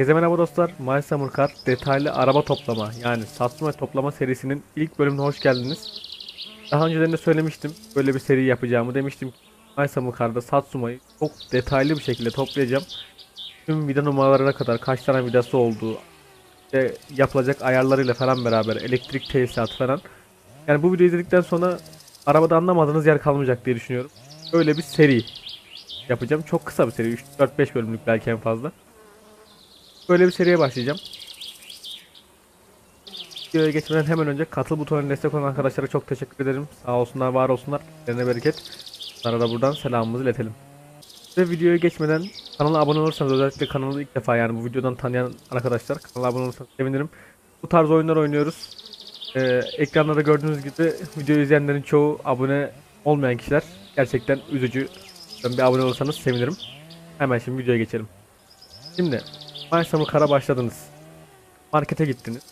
Herkese merhaba dostlar. My Summer Car detaylı araba toplama yani Satsuma toplama serisinin ilk bölümüne hoş geldiniz. Daha önceden de söylemiştim böyle bir seri yapacağımı demiştim. My Summer Car'da Satsuma'yı çok detaylı bir şekilde toplayacağım. Tüm vida numaralarına kadar kaç tane vidası olduğu, işte yapılacak ayarlarıyla falan beraber elektrik tesisatı falan. Yani bu videoyu izledikten sonra arabada anlamadığınız yer kalmayacak diye düşünüyorum. Öyle bir seri yapacağım. Çok kısa bir seri. 3-4-5 bölümlük belki en fazla. Böyle bir seriye başlayacağım. Videoya geçmeden hemen önce katıl butonuna destek olan arkadaşlara çok teşekkür ederim. Sağ olsunlar, var olsunlar. Kendilerine bereket. Onlara da buradan selamımızı iletelim. Ve videoya geçmeden kanala abone olursanız özellikle kanalı ilk defa yani bu videodan tanıyan arkadaşlar kanala abone olursanız sevinirim. Bu tarz oyunlar oynuyoruz. Ee, ekranda da gördüğünüz gibi videoyu izleyenlerin çoğu abone olmayan kişiler. Gerçekten üzücü. Ben bir abone olursanız sevinirim. Hemen şimdi videoya geçelim. Şimdi Maysam'ı kara başladınız. Markete gittiniz.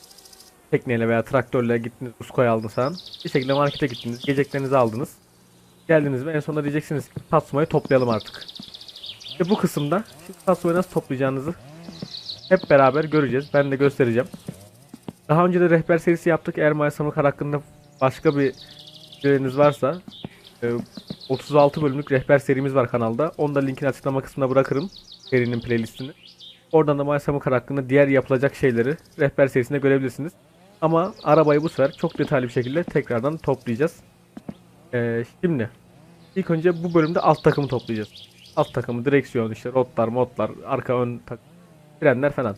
Tekneyle veya traktörle gittiniz. Uskoy aldınız falan. Bir şekilde markete gittiniz. Yiyeceklerinizi aldınız. Geldiniz ve en sonunda diyeceksiniz ki Tatsuma'yı toplayalım artık. İşte bu kısımda şimdi Tatsuma'yı nasıl toplayacağınızı hep beraber göreceğiz. Ben de göstereceğim. Daha önce de rehber serisi yaptık. Eğer Maysam'ı kara hakkında başka bir videolarınız varsa e, 36 bölümlük rehber serimiz var kanalda. Onu da linkini açıklama kısmına bırakırım. Serinin playlistini. Oradan da Maysamı Kar hakkında diğer yapılacak şeyleri rehber serisinde görebilirsiniz. Ama arabayı bu sefer çok detaylı bir şekilde tekrardan toplayacağız. Ee, şimdi ilk önce bu bölümde alt takımı toplayacağız. Alt takımı, direksiyon, işte rotlar, modlar, arka ön frenler falan.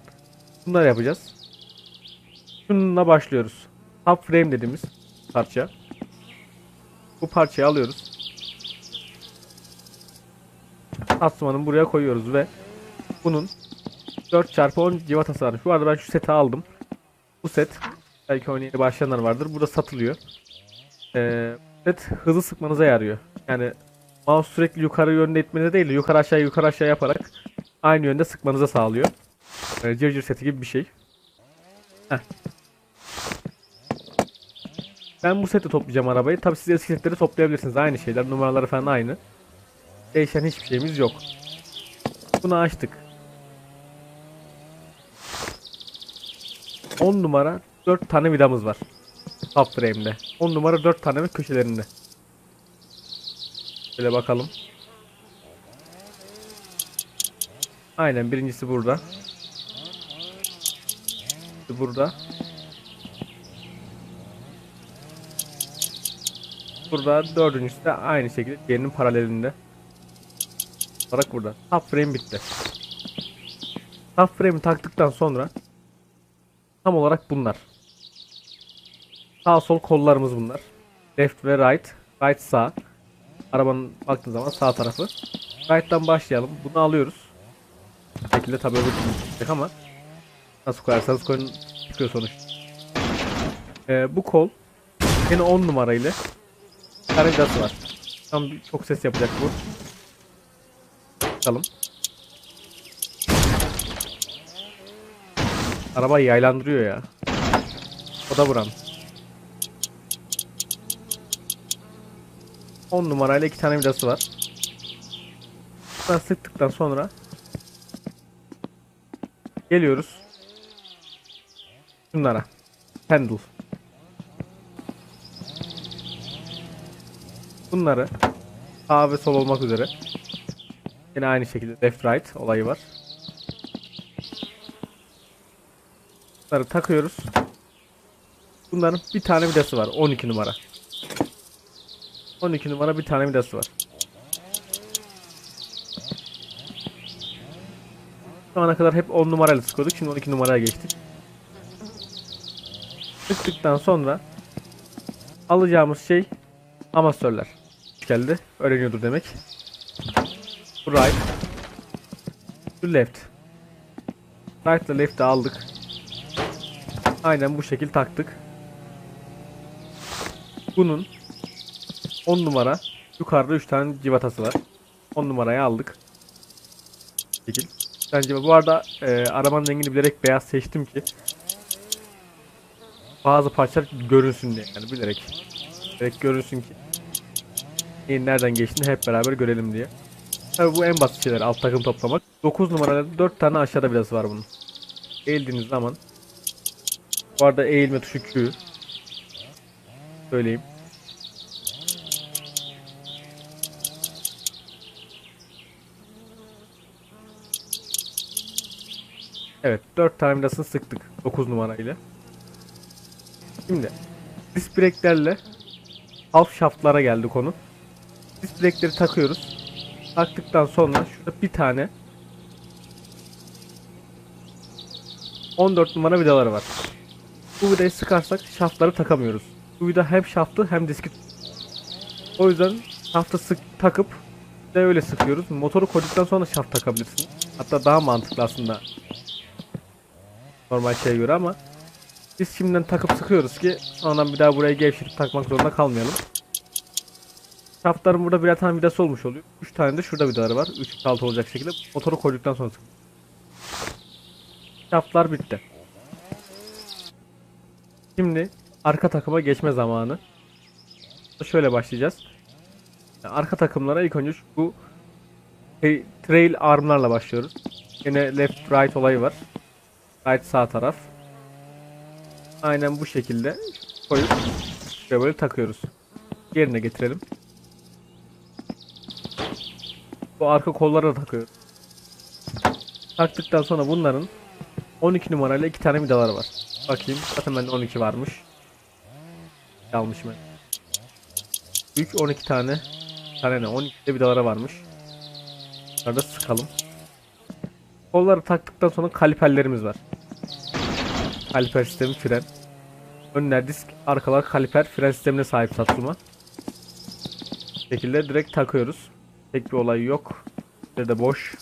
Bunları yapacağız. Şununla başlıyoruz. Top frame dediğimiz parça. Bu parçayı alıyoruz. Tatsuma'nın buraya koyuyoruz ve bunun 4x10 civatası var. Bu arada ben şu seti aldım. Bu set belki oynayana başlayanlar vardır. Burada satılıyor. Ee, set hızlı sıkmanıza yarıyor. Yani mouse sürekli yukarı yönde itmenize değil de yukarı aşağı yukarı aşağı yaparak aynı yönde sıkmanıza sağlıyor. Ee, cırcır seti gibi bir şey. Heh. Ben bu seti toplayacağım arabayı. Tabi siz eski setleri toplayabilirsiniz. Aynı şeyler. Numaraları falan aynı. Değişen hiçbir şeyimiz yok. Bunu açtık. 10 numara 4 tane vidamız var. Top frame'de. 10 numara 4 tane köşelerinde. Şöyle bakalım. Aynen birincisi burada. Burada. Burada dördüncüsü de aynı şekilde diğerinin paralelinde. Olarak burada. Top frame bitti. Top frame'i taktıktan sonra Tam olarak bunlar. Sağ sol kollarımız bunlar. Left ve right. Right sağ. Arabanın baktığın zaman sağ tarafı. Right'tan başlayalım. Bunu alıyoruz. Bu şekilde tabii öbür türlü ama nasıl koyarsanız koyun çıkıyor sonuç. Ee, bu kol yine 10 numara ile tane var. Tam çok ses yapacak bu. Bakalım. Arabayı yaylandırıyor ya. O da buram. 10 numarayla iki tane vidası var. Bundan sıktıktan sonra geliyoruz. Şunlara. Handle. Bunları sağ ve sol olmak üzere yine aynı şekilde left right olayı var. Bunları takıyoruz. Bunların bir tane vidası var. 12 numara. 12 numara bir tane vidası var. Şu ana kadar hep 10 numarayla sıkıyorduk. Şimdi 12 numaraya geçtik. Sıktıktan sonra alacağımız şey amatörler. Geldi. Öğreniyordur demek. Right. Left. Right ile left'i aldık. Aynen bu şekil taktık. Bunun 10 numara yukarıda 3 tane civatası var. 10 numarayı aldık. Bu şekil. Bence bu arada e, arabanın rengini bilerek beyaz seçtim ki bazı parçalar görünsün diye yani bilerek. Bilerek görünsün ki neyin nereden geçtiğini hep beraber görelim diye. Tabii bu en basit şeyler alt takım toplamak. 9 numarada 4 tane aşağıda vidası var bunun. eğildiğiniz zaman bu arada eğilme tuşu Q söyleyeyim. Evet 4 tane vidasını sıktık 9 numarayla. Şimdi disc breaklerle half shaftlara geldi konu. Disc breakleri takıyoruz. Taktıktan sonra şurada bir tane 14 numara vidaları var. Bu vidayı sıkarsak şaftları takamıyoruz. Bu vida hem şaftı hem diski o yüzden şaftı sık takıp de öyle sıkıyoruz. Motoru koyduktan sonra şaft takabilirsin. Hatta daha mantıklı aslında. Normal şeye göre ama biz şimdiden takıp sıkıyoruz ki sonradan bir daha buraya gevşetip takmak zorunda kalmayalım. Şaftların burada birer tane vidası olmuş oluyor. 3 tane de şurada vidaları var. 3 6 olacak şekilde motoru koyduktan sonra sık. Şaftlar bitti. Şimdi arka takıma geçme zamanı. Şöyle başlayacağız. Arka takımlara ilk önce bu trail armlarla başlıyoruz. Yine left right olayı var. Right sağ taraf. Aynen bu şekilde koyup şöyle böyle takıyoruz. Yerine getirelim. Bu arka kollara da takıyoruz. Taktıktan sonra bunların 12 numarayla iki tane vidaları var. Bakayım. Zaten bende 12 varmış. Almışım ben. Büyük 12 tane. Tane ne? 12 de vidaları varmış. Bunları da sıkalım. Kolları taktıktan sonra kaliperlerimiz var. Kaliper sistemi fren. Önler disk, arkalar kaliper fren sistemine sahip Satsuma. Bu şekilde direkt takıyoruz. Tek bir olay yok. Bir de boş.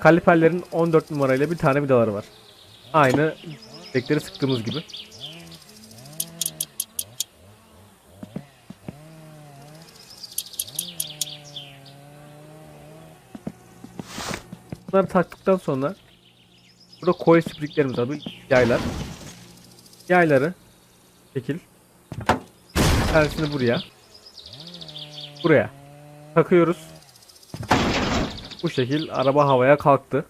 Kaliperlerin 14 numarayla bir tane vidaları var. Aynı tekleri sıktığımız gibi. Bunları taktıktan sonra burada coil spriklerimiz var. Bu yaylar. Yayları şekil. Tanesini buraya. Buraya. Takıyoruz. Bu şekil araba havaya kalktı.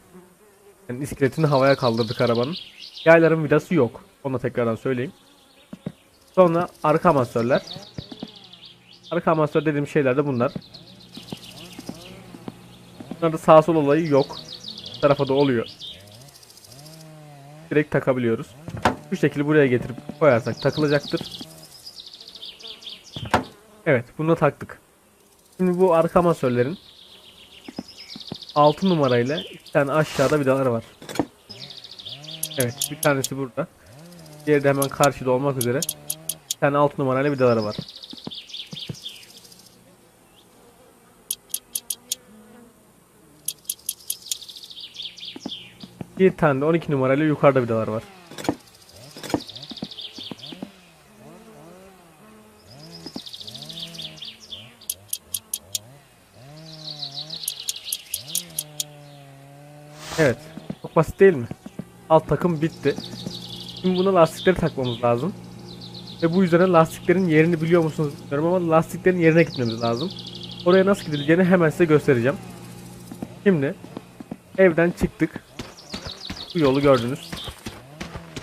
Yani iskeletini havaya kaldırdık arabanın. Yayların vidası yok. Onu da tekrardan söyleyeyim. Sonra arka amasörler. Arka amasör dediğim şeyler de bunlar. Bunlarda sağ sol olayı yok. Bu tarafa da oluyor. Direkt takabiliyoruz. Bu şekilde buraya getirip koyarsak takılacaktır. Evet bunu taktık. Şimdi bu arka amasörlerin 6 numarayla iki tane aşağıda vidalar var. Evet bir tanesi burada. Diğeri de hemen karşıda olmak üzere. Bir tane 6 numarayla vidaları var. Bir tane de 12 numarayla yukarıda vidalar var. Evet. Çok basit değil mi? Alt takım bitti. Şimdi buna lastikleri takmamız lazım. Ve bu yüzden lastiklerin yerini biliyor musunuz bilmiyorum ama lastiklerin yerine gitmemiz lazım. Oraya nasıl gidileceğini hemen size göstereceğim. Şimdi evden çıktık. Bu yolu gördünüz.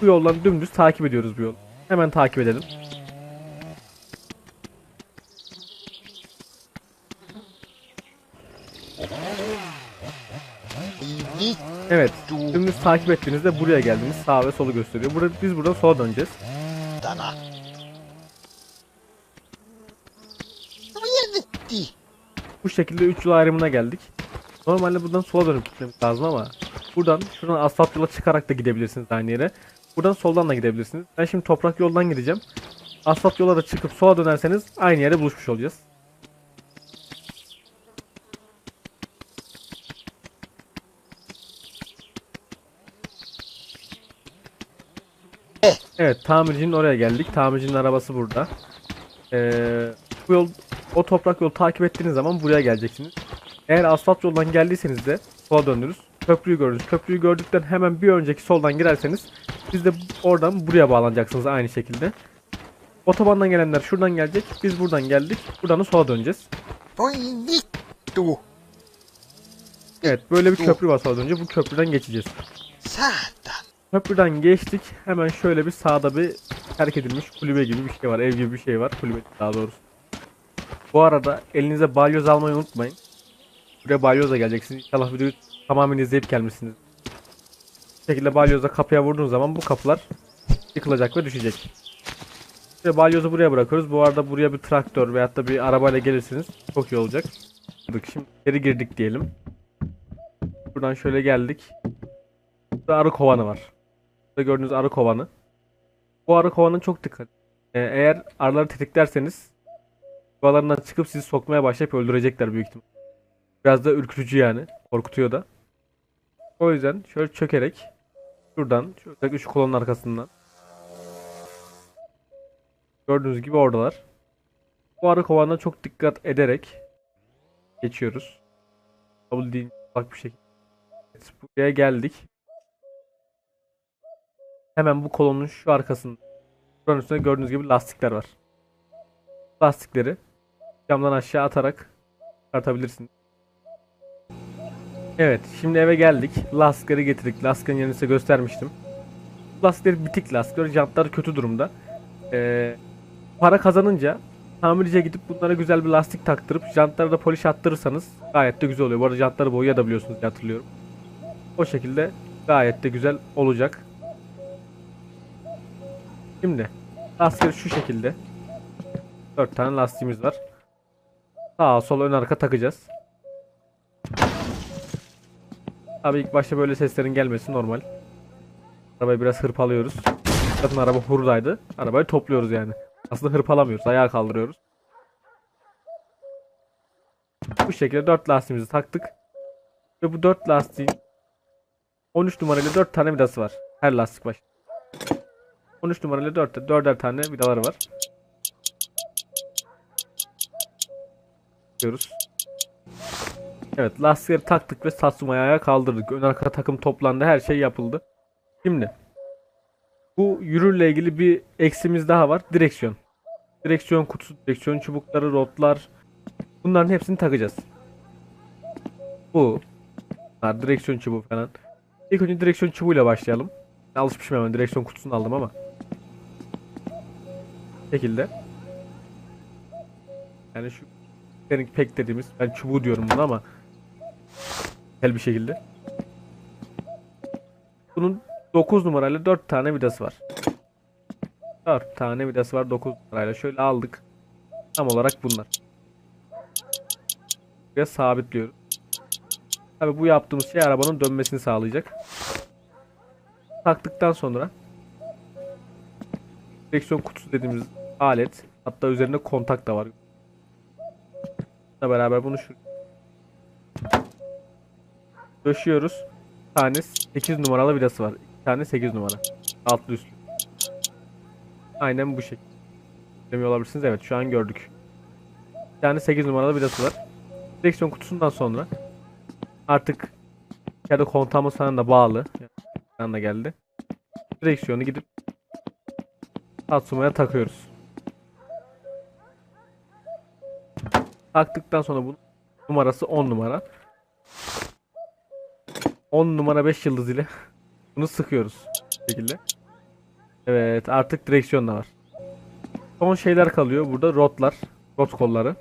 Bu yoldan dümdüz takip ediyoruz bu yolu. Hemen takip edelim. Evet. Dümdüz takip ettiğinizde buraya geldiniz. Sağ ve solu gösteriyor. Burada biz buradan sola döneceğiz. Dana. Bu şekilde 3 yol ayrımına geldik. Normalde buradan sola dönüp gitmemiz lazım ama buradan şuradan asfalt yola çıkarak da gidebilirsiniz aynı yere. Buradan soldan da gidebilirsiniz. Ben şimdi toprak yoldan gideceğim. Asfalt yola da çıkıp sola dönerseniz aynı yere buluşmuş olacağız. Evet tamircinin oraya geldik. Tamircinin arabası burada. Ee, bu yol o toprak yolu takip ettiğiniz zaman buraya geleceksiniz. Eğer asfalt yoldan geldiyseniz de sola döndünüz. Köprüyü gördünüz. Köprüyü gördükten hemen bir önceki soldan girerseniz siz de oradan buraya bağlanacaksınız aynı şekilde. Otobandan gelenler şuradan gelecek. Biz buradan geldik. Buradan da sola döneceğiz. Poi vittu. Evet böyle bir köprü var az önce. Bu köprüden geçeceğiz. Köprüden geçtik. Hemen şöyle bir sağda bir terk edilmiş kulübe gibi bir şey var. Ev gibi bir şey var. Kulübe daha doğrusu. Bu arada elinize balyoz almayı unutmayın. Buraya balyozla geleceksiniz. İnşallah videoyu tamamen izleyip gelmişsiniz. Bu şekilde balyozla kapıya vurduğun zaman bu kapılar yıkılacak ve düşecek. İşte balyozu buraya bırakıyoruz. Bu arada buraya bir traktör veyahut da bir arabayla gelirsiniz. Çok iyi olacak. Şimdi geri girdik diyelim. Buradan şöyle geldik. Burada arı kovanı var. Burada gördüğünüz arı kovanı. Bu arı kovanın çok dikkat. Ee, eğer arıları tetiklerseniz yuvalarından çıkıp sizi sokmaya başlayıp öldürecekler büyük ihtimal. Biraz da ürkütücü yani. Korkutuyor da. O yüzden şöyle çökerek şuradan şu, özellikle şu kolonun arkasından gördüğünüz gibi oradalar. Bu arı kovanına çok dikkat ederek geçiyoruz. Kabul değil bak bir şekilde. Evet, buraya geldik. Hemen bu kolonun şu arkasında buranın üstünde gördüğünüz gibi lastikler var. Lastikleri camdan aşağı atarak çıkartabilirsiniz. Evet, şimdi eve geldik. Lastikleri getirdik. Lastiklerin yerini size göstermiştim. Lastikleri bitik lastikler. Jantlar kötü durumda. Ee, para kazanınca tamirciye gidip bunlara güzel bir lastik taktırıp jantlara da poliş attırırsanız gayet de güzel oluyor. Bu arada jantları boyayabiliyorsunuz diye hatırlıyorum. O şekilde gayet de güzel olacak. Şimdi lastikleri şu şekilde 4 tane lastiğimiz var. Sağa sola ön arka takacağız. Tabii ilk başta böyle seslerin gelmesi normal. Arabayı biraz hırpalıyoruz. Zaten araba hurdaydı. Arabayı topluyoruz yani. Aslında hırpalamıyoruz. Ayağa kaldırıyoruz. Bu şekilde 4 lastiğimizi taktık. Ve bu 4 lastiğin 13 numarayla 4 tane vidası var. Her lastik baş. 13 numarayla 4 4'er tane vidaları var. Diyoruz. Evet lastikleri taktık ve Satsuma'yı ayağa kaldırdık. Ön arka takım toplandı. Her şey yapıldı. Şimdi bu yürürle ilgili bir eksimiz daha var. Direksiyon. Direksiyon kutusu, direksiyon çubukları, rotlar. Bunların hepsini takacağız. Bu. Direksiyon çubuğu falan. İlk önce direksiyon çubuğuyla başlayalım. Alışmışım hemen direksiyon kutusunu aldım ama. Şekilde. Yani şu senin pek dediğimiz ben çubuğu diyorum buna ama güzel bir şekilde. Bunun 9 numarayla 4 tane vidası var. 4 tane vidası var 9 numarayla. Şöyle aldık. Tam olarak bunlar. Buraya sabitliyoruz. Tabi bu yaptığımız şey arabanın dönmesini sağlayacak. Taktıktan sonra direksiyon kutusu dediğimiz alet hatta üzerinde kontak da var. Bununla beraber bunu şu döşüyoruz. Bir tane 8 numaralı vidası var. Bir tane 8 numara. Altlı üstlü. Aynen bu şekilde. Demiyor olabilirsiniz. Evet şu an gördük. Bir tane 8 numaralı vidası var. Direksiyon kutusundan sonra artık içeride kontağımız falan da bağlı. Yani geldi. Direksiyonu gidip Tatsuma'ya takıyoruz. Taktıktan sonra bu numarası 10 numara. 10 numara 5 yıldız ile bunu sıkıyoruz bu şekilde. Evet artık direksiyon da var. Son şeyler kalıyor burada rotlar, rot kolları.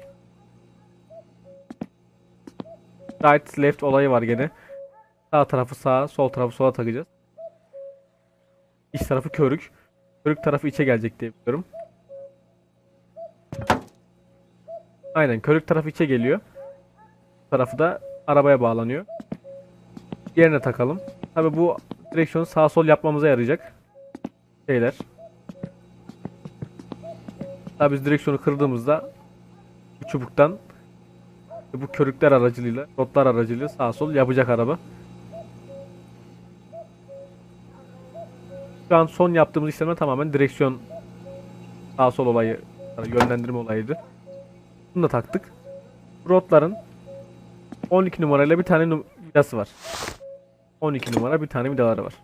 Right left olayı var gene. Sağ tarafı sağa, sol tarafı sola takacağız. İç tarafı körük. Körük tarafı içe gelecek diye biliyorum. Aynen körük tarafı içe geliyor. Tarafı da arabaya bağlanıyor. Yerine takalım. Tabi bu direksiyonu sağ sol yapmamıza yarayacak. Şeyler. Tabi biz direksiyonu kırdığımızda bu çubuktan bu körükler aracılığıyla, rotlar aracılığıyla sağ sol yapacak araba. Şu an son yaptığımız işleme tamamen direksiyon sağ sol olayı, yönlendirme olayıydı. Bunu da taktık. Rotların 12 numarayla bir tane vidası var. 12 numara bir tane vidaları var.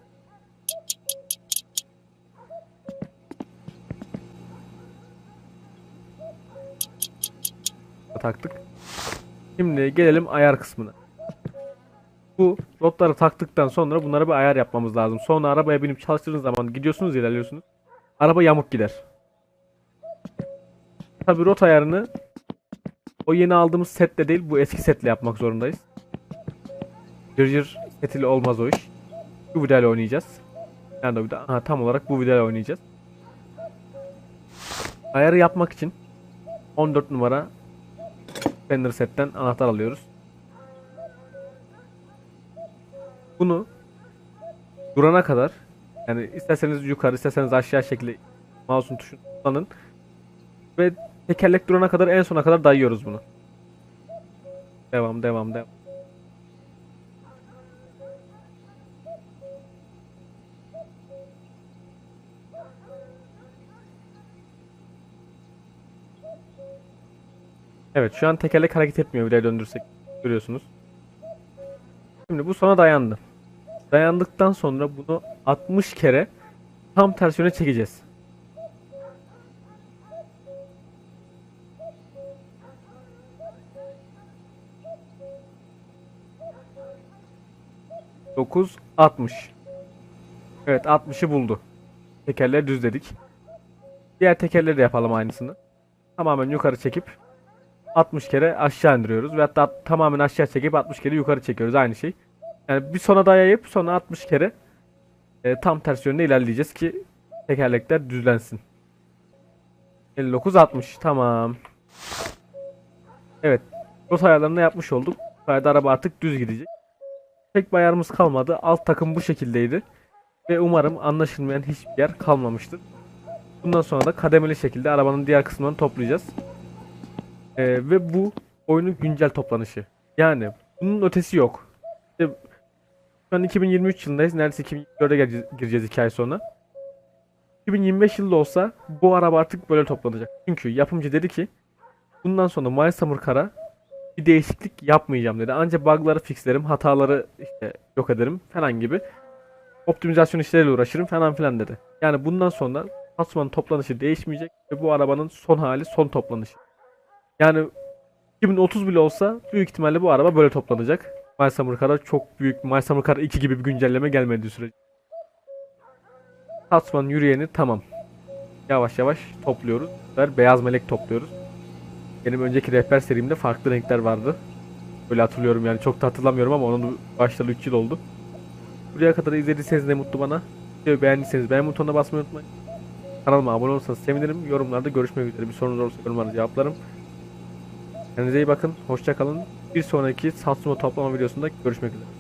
Taktık. Şimdi gelelim ayar kısmına. Bu rotları taktıktan sonra bunlara bir ayar yapmamız lazım. Sonra arabaya binip çalıştığınız zaman gidiyorsunuz ilerliyorsunuz. Araba yamuk gider. Tabi rot ayarını o yeni aldığımız setle değil bu eski setle yapmak zorundayız. Cırcır setiyle olmaz o iş. Bu vidayla oynayacağız. O vida Aha, tam olarak bu vidayla oynayacağız. Ayarı yapmak için 14 numara Fender setten anahtar alıyoruz. Bunu durana kadar yani isterseniz yukarı isterseniz aşağı şekli mouse'un tuşunu kullanın ve tekerlek durana kadar en sona kadar dayıyoruz bunu. Devam devam devam. Evet şu an tekerlek hareket etmiyor bile döndürsek görüyorsunuz. Şimdi bu sona dayandı. Dayandıktan sonra bunu 60 kere tam ters yöne çekeceğiz. Dokuz, 60. Evet 60'ı buldu. Tekerleri düzledik. Diğer tekerleri de yapalım aynısını. Tamamen yukarı çekip 60 kere aşağı indiriyoruz ve hatta tamamen aşağı çekip 60 kere yukarı çekiyoruz aynı şey. Yani bir sona dayayıp sonra 60 kere e, tam ters yönde ilerleyeceğiz ki tekerlekler düzlensin. 59 60 tamam. Evet. Rot ayarlarını yapmış olduk. Bu araba artık düz gidecek. Tek bir ayarımız kalmadı. Alt takım bu şekildeydi. Ve umarım anlaşılmayan hiçbir yer kalmamıştır. Bundan sonra da kademeli şekilde arabanın diğer kısımlarını toplayacağız. Ee, ve bu oyunun güncel toplanışı. Yani bunun ötesi yok. İşte şu an 2023 yılındayız. Neredeyse 2024'e gireceğiz, gireceğiz 2 ay sonra. 2025 yılında olsa bu araba artık böyle toplanacak. Çünkü yapımcı dedi ki bundan sonra My Summer Car'a bir değişiklik yapmayacağım dedi. Ancak bug'ları fixlerim, hataları işte yok ederim falan gibi. Optimizasyon işleriyle uğraşırım falan filan dedi. Yani bundan sonra Tasman'ın toplanışı değişmeyecek ve bu arabanın son hali son toplanışı. Yani 2030 bile olsa büyük ihtimalle bu araba böyle toplanacak. My Summer Car'a çok büyük My Summer Car 2 gibi bir güncelleme gelmediği sürece. Tatsman yürüyeni tamam. Yavaş yavaş topluyoruz. Beyaz melek topluyoruz. Benim önceki rehber serimde farklı renkler vardı. Böyle hatırlıyorum yani çok da hatırlamıyorum ama onun başladı 3 yıl oldu. Buraya kadar izlediyseniz ne mutlu bana. Beğendiyseniz beğen butonuna basmayı unutmayın. Kanalıma abone olursanız sevinirim. Yorumlarda görüşmek üzere. Bir sorunuz olursa yorumlarda cevaplarım. Kendinize iyi bakın. Hoşça kalın. Bir sonraki Satsuma toplama videosunda görüşmek üzere.